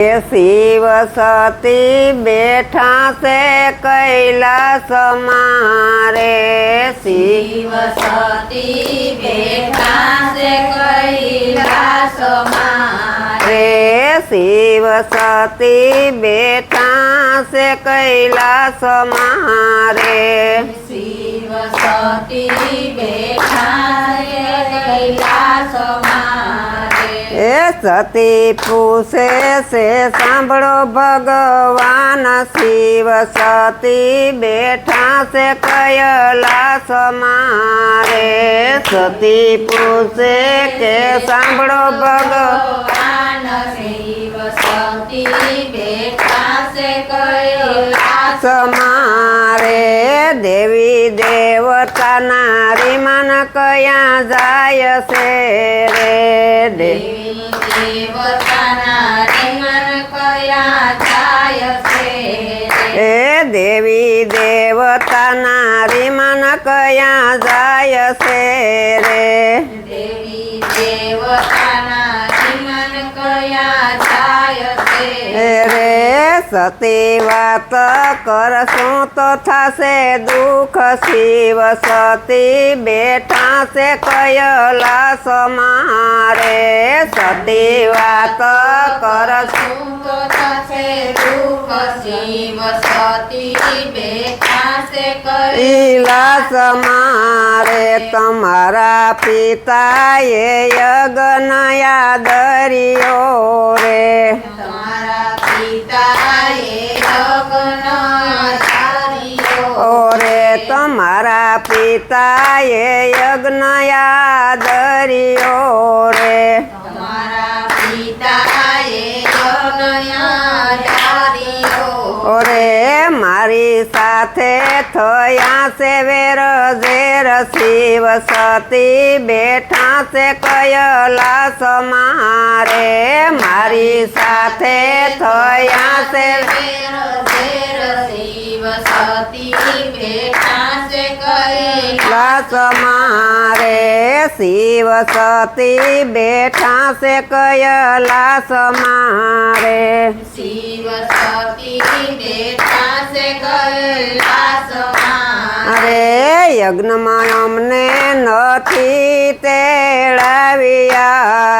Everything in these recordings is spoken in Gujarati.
શિવ સતી બેઠા છે કૈલાસ મારે શિવ સતી બેઠા છે કૈલાસમાં રે શિવ સતી બેઠા છે કૈલાસ મારે શિવ સતી બેઠા છે કૈલાસમાં એ સતી પૂછે છે, સાંભળો ભગવાન, શિવ સતી બેઠા છે કયલા સમારે સતી પૂછે કે સાંભળો ભગવાન, શિવ સતી બેઠા છે કયલા સમારે દેવી દેવતા નારી મન કયા જાય છે રે? દેવી એ દેવી દેવતા નારી મન કયા જાય છે રે. દેવી દેવતાના સતી વાત કરશું તો થશે દુઃખ. શિવ સતી બેઠા છે કયલા સમારે સતી વાત કરશું તો થશે દુઃખ. શિવ સતી બેઠા છે કયલા સમારે મારે. તમારા પિતાએ યજ્ઞ દરિયો રે. ઓરે તમારા પિતાએ યજ્ઞયા દરિયો રે તમારા પિતાએ ધાર્યો ઓરે મારી સાથે થયા છે વેર ઝેર શિવ સતી બેઠા છે કયલાસ મારે મારી સાથે થયા છે શિવ સતી બેઠા છે કૈલાસ લાસ મારે શિવ સતી બેઠા છે કયલાસ મારે શિવ સતી બેઠા છે કૈલાસમાં અરે યજ્ઞમાં અમને નથી તેડાવ્યા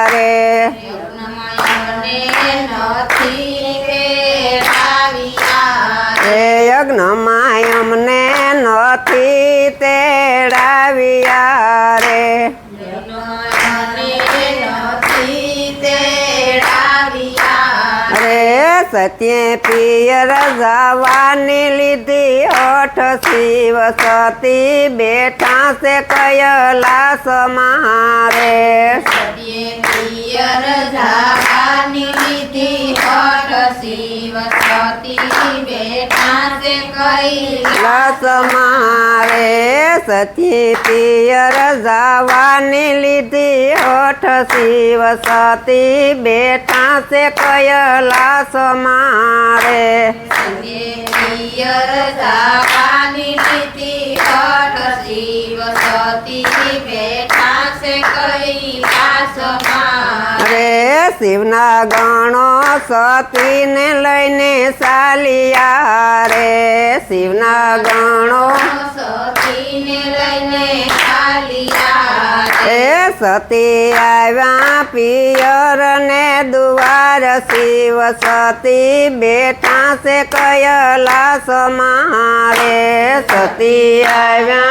રે યજ્ઞમયને નથી પેરાવ્યા એ યજ્ઞમાં સત્ય પિયર જવાની લીધી હઠ શિવ સતી બેઠા છે કયલાસ મારે સત્યે પિયર જાવાની લાસ મારે સતી પિયર જવાની લીધી હઠ શિવ સતી બેઠા છે કયલાસ મારે. પિયર જાવાની લીધી શિવના ગણો સતીને લઈને સાલિયા રે. શિવના ગણો સતી આવ્યા પિયર ને દુવાર. શિવ સતી બેઠા છે કયલા સમારે. સતી આવ્યા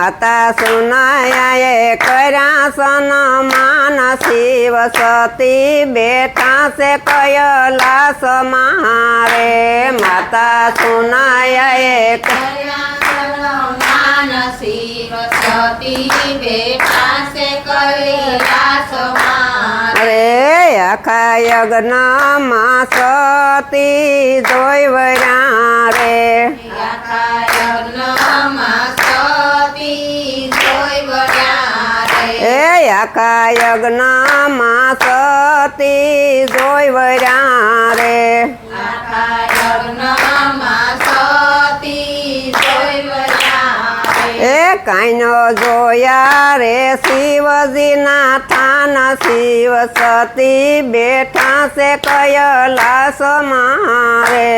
માતા સુનાયાએ કર્યા સન્માન. શિવ સતી બેઠા છે કયલા સમારે માતા સુનાયાએ શિવ સતી બેઠા સતી જોઈ રે આખા યજ્ઞમાં આખા યજ્ઞમાં સતી જોઈ વર્યા રે આખા યજ્ઞમાં સતી જોઈ વર્યા રે. એ કાંઈ ન જોયા રે શિવજીના થાન શિવ સતી બેઠા છે કયલાસમાં રે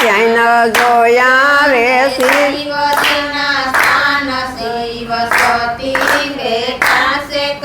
ક્યાંય ન જોયા રે શિવ શિવજીના સ્થાન શિવ સતી બેઠા છે કૈલાસમાં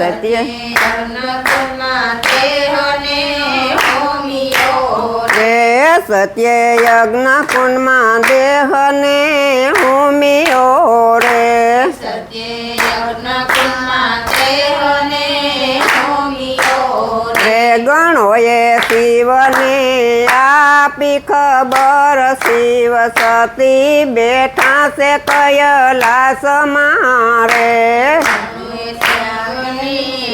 સત્ય યજ્ઞકુંડમાં દેહને હોમિયો રે. રે સત્ય યજ્ઞ કુંડમાં દેહને હુમિયો રે સત્ય યજ્ઞકુંડમાં દેહને હોમિયો રે. રે ગણોએ શિવને આપી ખબર શિવ સતી બેઠા છે કયલાસમાં રે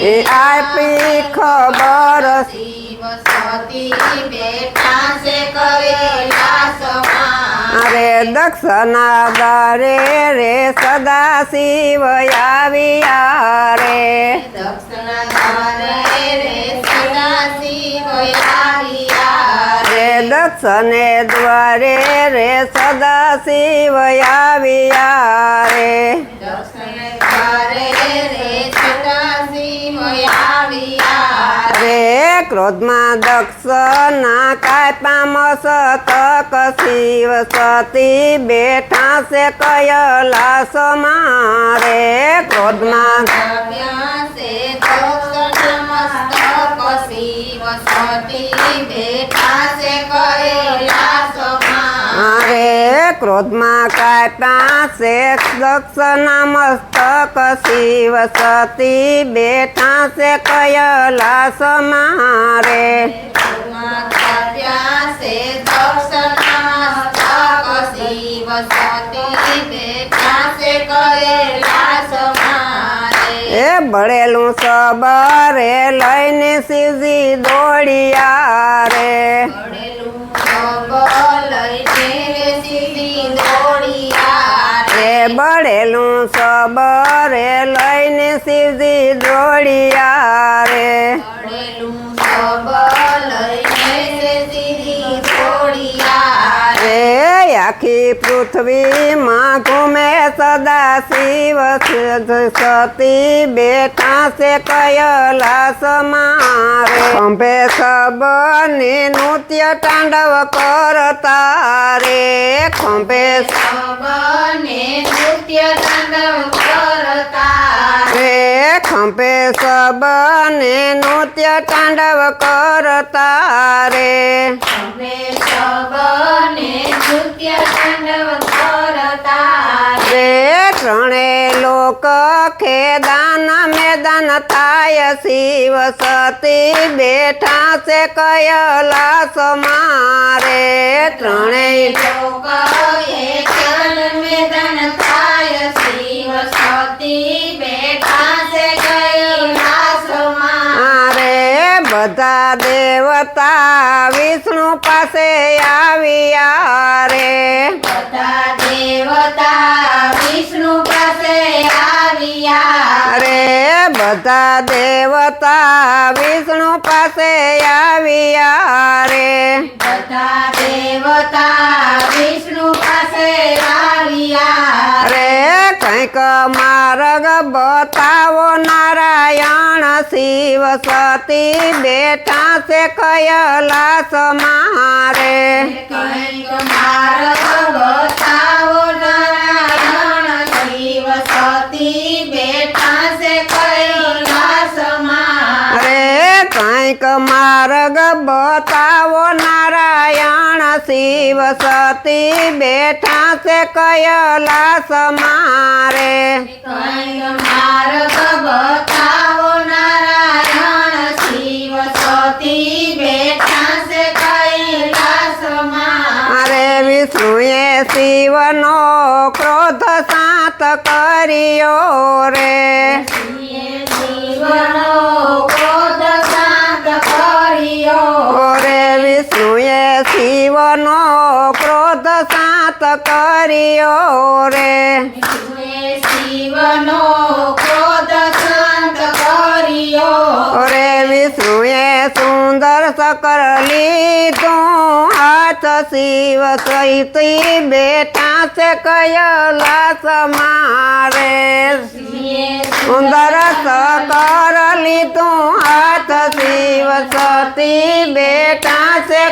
એ આપી ખબર. સતી બેઠા છે કૈલાસમાં અરે દક્ષના દરે રે સદા શિવ આવ્યા રે દક્ષિણ રે સદા શિવ આવ્યા રે દક્ષને દ્વારે રે સદા શિવ આવ્યા રે દ્વારે રે સદા શિવ આવ્યા રે ક્રોધમાં દક્ષના કાપ્યા મસ્તક શિવ સતી બેઠા છે કયલાસમાં રે ક્રોધમાં વ્યાસે દક્ષિણ મસ્તક શિવ સતી બેઠા છે કૈલાસમાં અરે ક્રોધમાં કાપ્યા છે દક્ષના મસ્તક શિવ સતી બેઠા છે કયલાસમાં રે મસ્તક શિવ સતી બેઠા છે કૈલાસમાં રે. એ ભળેલું સબરે લઈને શિવજી દોડિયા રે પડેલું ખબર લઈને રે સીધી દોડિયા રે. એ બળેલું સબરે લઈને શિવજી દોડિયા રે. બળેલું ખબર આખી પૃથ્વીમાં ઘૂમે સદા શિવ સતી બેઠા છે કયલાસમાં રે ખંભે સબને નૃત્ય તાંડવ કરતા રે ખંભે સબને નૃત્ય તાંડવ કરતા રે. રે ખંભે સબને નૃત્ય તાંડવ કરતા રે અમે સબને નૃત્ય તાંડવ કરતા રે. રે ત્રણે લોક ખેદાન મેદાન થાય શિવ સતી બેઠા છે કયલાસ મારે ત્રણેય લોક એક મેદાન બધા દેવતા વિષ્ણુ પાસે આવ્યા રે. બધા દેવતા વિષ્ણુ પાસે આવ્યા રે. બધા દેવતા વિષ્ણુ પાસે આવ્યા રે બધા દેવતા વિષ્ણુ પાસે આવ્યા રે કંઈક માર્ગ બતાવો નારાયણ શિવ સતી બેઠા છે કયલા મારે. एक मार्ग बताओ नारायण शिव सती बेठा से कयला समारे। एक बताओ नारायण शिव सती बेठा विष्णु ये शिव नो क्रोध सात करियो रे। शिव શિવનો ક્રોધ સાત કર્યો રે. શિવનો ક્રોધ શાંત કર્યો. રે વિષ્ણુએ સુંદર સકર લીધું. હાથ શિવ સહિત બેઠા છે કયલા સમારે સુંદર સકર લીધું. હાથ શિવ સતી બેઠા છે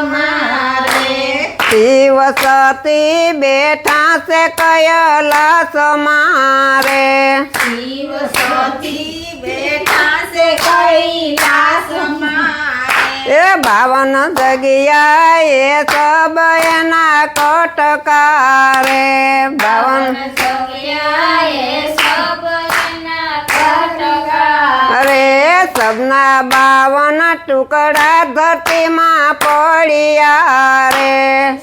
કૈલાસ મારે શિવ સતી બેઠા છે કયલાસ સમારે શિવસતી બેઠા છે કૈલાસ સમારે એ બાવન જગ્યા એ સબ એના કટકારે. બાવન જગ્યા સબ સબના બાવન ટુકડા ધરતીમાં પડ્યા રે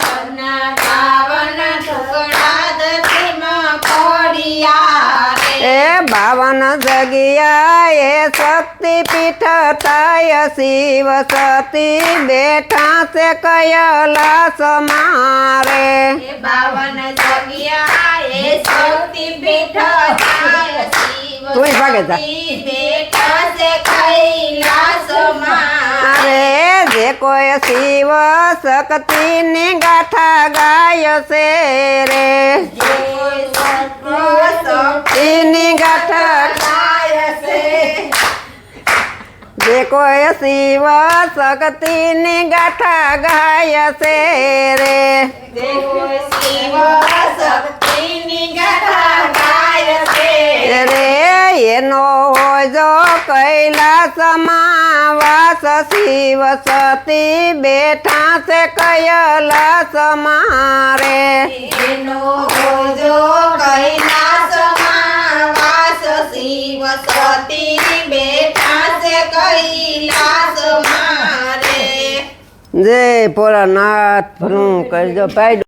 સના પાવન ટુકડા ધરતીમાં પડ્યા રે એ બાવન જગ્યા એ શક્તિપીઠ થાય શિવ સતી બેઠા છે કયલાસ મારે એ બાવન જગ્યાએ શક્તિ પીઠ થાય શિવ તુંય ભાગે જા. સતી બેઠા છે કૈલાસમાં અરે જે કોઈ શિવ શક્તિની ગાથા ગાય છે રે એની ગાથા જે કોઈ શિવ શક્તિની ગાથા ગાય છે રે રે એનો હોજો કૈલાસમાં વાસ શિવ સતી બેઠા છે કૈલાસ મારે. કૈલાસ મારે. જય ભોળાનાથ ભલું કરજો પાડ્યું